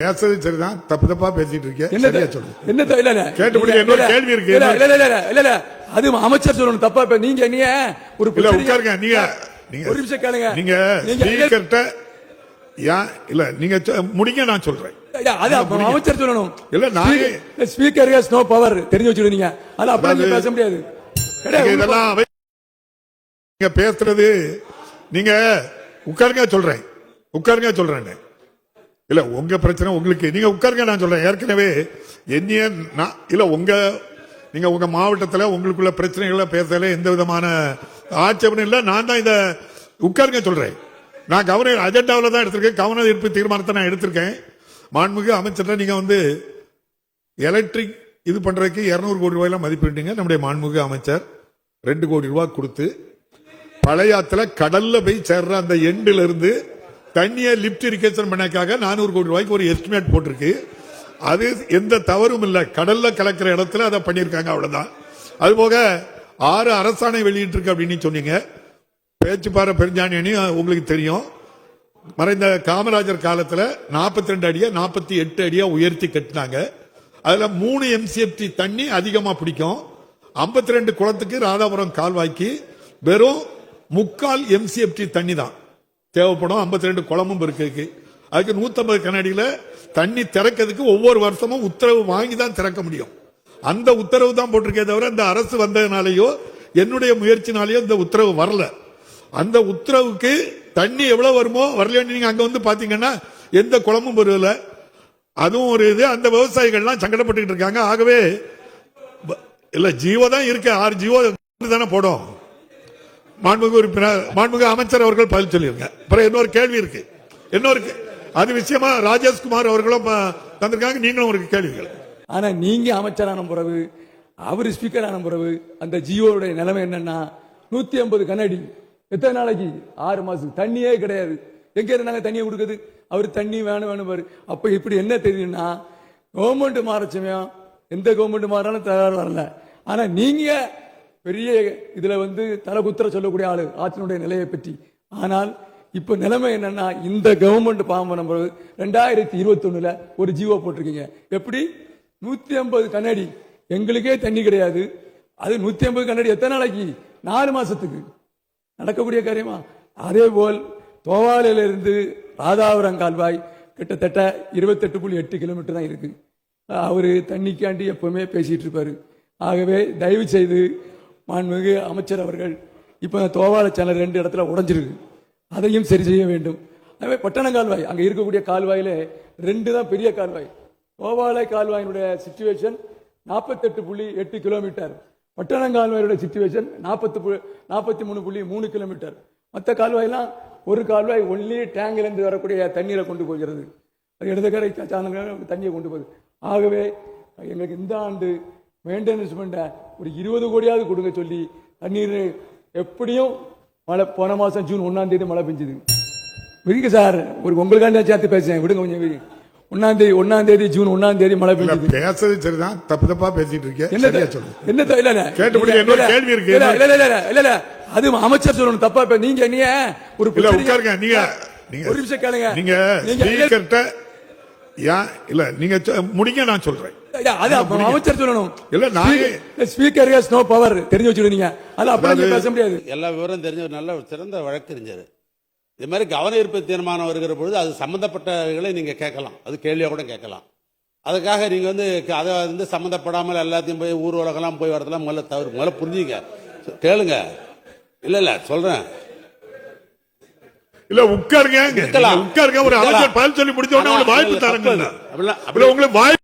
பேசுறது சரிதான் தப்பு தப்பா பேசிட்டு இருக்கேன் என்ன சொல்லு. என்ன இல்ல இல்ல கேட்டு முடிக்க இல்ல, இன்னொரு இல்ல, கேள்வி இருக்கு. இல்ல இல்ல இல்ல இல்ல அது அமைச்சர் சொல்லணும் தப்பா நீங்க நீங்க ஒரு இல்ல உட்காருங்க நீங்க நீங்க ஒரு நிமிஷம் கேளுங்க. நீங்க ஸ்பீக்கர்ட்ட ஏன் இல்ல நீங்க முடிங்க நான் சொல்றேன். அது அமைச்சர் சொல்லணும். இல்ல, நானே- ஸ்பீக்கர் ஹஸ் நோ பவர் தெரிஞ்சு வச்சிருந்தீங்க அது அப்ப நீங்க அதாவது- பேச முடியாது. இதெல்லாம் நீங்க பேசுறது நீங்க உட்காருங்க சொல்றேன். உட்காருங்க சொல்றேன். இல்ல உங்க பிரச்சனை உங்களுக்கு. நீங்க உட்காருங்க நான் சொல்றேன். ஏற்கனவே என்னைய நான் இல்ல உங்க நீங்க உங்க மாவட்டத்துல உங்களுக்குள்ள பிரச்சனைகளை பேசல எந்த விதமான ஆட்சேபனும் இல்ல. நான் தான் இதை உட்காருங்க சொல்றேன். நான் கவன அஜெண்டாவில் தான் எடுத்திருக்கேன். கவன ஈர்ப்பு தீர்மானத்தை நான் எடுத்திருக்கேன். மாண்புமிகு அமைச்சர் நீங்க வந்து எலக்ட்ரிக் இது பண்றதுக்கு இருநூறு கோடி ரூபாயெல்லாம் மதிப்பிட்டீங்க நம்முடைய மாண்புமிகு அமைச்சர் ரெண்டு கோடி ரூபாய் கொடுத்து பழையாத்துல கடல்ல போய் சேர்ற அந்த எண்டிலிருந்து இருந்து தண்ணியை லிப்ட் இரிகேஷன் பண்ணக்காக நானூறு கோடி ரூபாய்க்கு ஒரு எஸ்டிமேட் போட்டிருக்கு. அது எந்த தவறும் இல்லை. கடல்ல கலக்கிற இடத்துல அதை பண்ணியிருக்காங்க அவ்வளவுதான். அதுபோக ஆறு அரசாணை வெளியிட்டிருக்கு அப்படின்னு சொன்னீங்க. பேச்சுப்பாறை பெருஞ்சாணி உங்களுக்கு தெரியும். மறைந்த காமராஜர் காலத்துல 42 ரெண்டு அடியா நாற்பத்தி எட்டு அடியா உயர்த்தி கட்டினாங்க. அதுல மூணு எம்சிஎஃப்டி தண்ணி அதிகமா பிடிக்கும். 52 ரெண்டு குளத்துக்கு ராதாபுரம் கால்வாய்க்கு வெறும் முக்கால் எம்சிஎஃப்டி தண்ணி தான் தேவைப்படும் 52 ரெண்டு குளமும் இருக்கு. அதுக்கு 150 கண்ணாடியில தண்ணி திறக்கிறதுக்கு ஒவ்வொரு வருஷமும் உத்தரவு வாங்கி தான் திறக்க முடியும். அந்த உத்தரவு தான் போட்டிருக்கே தவிர இந்த அரசு வந்ததுனாலயோ என்னுடைய முயற்சினாலேயோ இந்த உத்தரவு வரல. அந்த உத்தரவுக்கு தண்ணி எவ்வளவு வருமோ வரலன்னு நீங்கள் அங்க வந்து பாத்தீங்கன்னா எந்த குளமும் வருவல அதுவும் ஒரு இது அந்த விவசாயிகள்லாம் சங்கடப்பட்டுக்கிட்டு இருக்காங்க. ஆகவே இல்லை இல்ல ஜீவோ தான் இருக்கு. ஆறு ஜீவோ தானே போடும். மாண்புமிகு உறுப்பினர் மாண்புமிகு அமைச்சர் அவர்கள் பதில் சொல்லிருங்க அப்புறம் இன்னொரு கேள்வி இருக்கு. இன்னொரு அது விஷயமா ராஜேஷ்குமார் அவர்களும் தந்திருக்காங்க. நீங்களும் ஒரு கேள்வி ஆனா நீங்க அமைச்சரான பிறகு அவர் ஸ்பீக்கர் ஆன பிறகு அந்த ஜியோடைய நிலைமை என்னன்னா நூத்தி ஐம்பது கண்ணாடி. எத்தனை நாளைக்கு? ஆறு மாசம் தண்ணியே கிடையாது. எங்க இருந்தாங்க தண்ணியை கொடுக்குது அவர் தண்ணி வேணும் வேணும் பாரு. அப்ப இப்படி என்ன தெரியும்னா கவர்மெண்ட் மாற சமயம் எந்த கவர்மெண்ட் மாறாலும் தயார் வரல. ஆனா நீங்க பெரிய இதில் வந்து தலை குத்துற சொல்லக்கூடிய ஆளு ஆட்சியினுடைய நிலையை பற்றி. ஆனால் இப்போ நிலைமை என்னன்னா இந்த கவர்மெண்ட் பாம்பு நம்ம ரெண்டாயிரத்தி இருபத்தி ஒரு ஜீவோ போட்டிருக்கீங்க. எப்படி? நூற்றி ஐம்பது கண்ணாடி. எங்களுக்கே தண்ணி கிடையாது. அது நூற்றி ஐம்பது கண்ணாடி எத்தனை நாளைக்கு? நாலு மாதத்துக்கு நடக்கக்கூடிய காரியமா? அதே போல் தோவாலையில இருந்து ராதாபுரம் கால்வாய் கிட்டத்தட்ட இருபத்தெட்டு புள்ளி எட்டு கிலோமீட்டர் தான் இருக்குது அவர் தண்ணிக்காண்டி எப்போவுமே பேசிகிட்டு இருப்பார். ஆகவே தயவு செய்து மாண்புமிகு அமைச்சர் அவர்கள் இப்போ தோவாள சேனல் ரெண்டு இடத்துல உடஞ்சிருக்கு. அதையும் சரி செய்ய வேண்டும். அதே பட்டண கால்வாய் அங்கே இருக்கக்கூடிய கால்வாயில் ரெண்டு தான் பெரிய கால்வாய். தோவாலை கால்வாயினுடைய சுச்சுவேஷன் நாற்பத்தெட்டு புள்ளி எட்டு கிலோமீட்டர் பட்டணங்கால்வாயோட சுச்சுவேஷன் நாற்பத்து நாற்பத்தி மூணு புள்ளி மூணு கிலோமீட்டர் மற்ற கால்வாயெல்லாம் ஒரு கால்வாய் ஒன்லி டேங்கிலிருந்து வரக்கூடிய தண்ணீரை கொண்டு போகிறது. அது இடதுக்கரை சாதனங்க தண்ணியை கொண்டு போகுது. ஆகவே எங்களுக்கு இந்த ஆண்டு மெயின்டெனன்ஸ் பண்ண ஒரு இருபது கோடியாவது கொடுங்க சொல்லி தண்ணீர் எப்படியும் மழை போன மாதம் ஜூன் ஒன்றாம் தேதி மழை பெஞ்சுது. விடுங்க சார் ஒரு உங்களுக்காண்டி சேர்த்து பேசுறேன். விடுங்க கொஞ்சம் விடுங்க ஒன்னாம் தேதி ஒன்னாம் தேதி ஜூன் ஒன்னாம் தேதி மழை பெஞ்சது. பேசுறது சரிதான். தப்பு தப்பா பேசிட்டு இருக்கேன். என்ன சொல்லு என்ன இல்ல இல்ல. கேட்டு கேள்வி இருக்கு. இல்ல இல்ல இல்ல இல்ல இல்ல. அது அமைச்சர் சொல்லணும். தப்பா இப்ப நீங்க நீங்க ஒரு இல்ல உட்காருங்க. நீங்க நீங்க ஒரு நிமிஷம் கேளுங்க. நீங்க நீங்க இல்ல நீங்க முடிங்க நான் சொல்றேன். அது அப்ப அமைச்சர் சொல்லணும். இல்ல, நானே- ஸ்பீக்கர் ஹஸ் நோ பவர் தெரிஞ்சு வச்சிருந்தீங்க அது பேச முடியாது. எல்லா விவரம் தெரிஞ்ச ஒரு நல்ல சிறந்த வழக்கறிஞர் இது மாதிரி கவன ஈர்ப்பு தீர்மானம் வருகிற பொழுது அது சம்பந்தப்பட்டவர்களை நீங்க கேட்கலாம். அது கேள்வியா கூட கேட்கலாம். அதுக்காக நீங்க வந்து அதை வந்து சம்மந்தப்படாமல் எல்லாத்தையும் போய் ஊர் உலகெல்லாம் போய் வரதெல்லாம் முதல்ல தவறு. முதல்ல புரிஞ்சுங்க. கேளுங்க. இல்ல இல்ல சொல்றேன். இல்ல உட்காருங்க. உட்காருங்க. ஒரு. அமைச்சர் பதில் சொல்லி முடிச்ச உடனே உங்களுக்கு வாய்ப்பு தரங்க வாய்ப்பு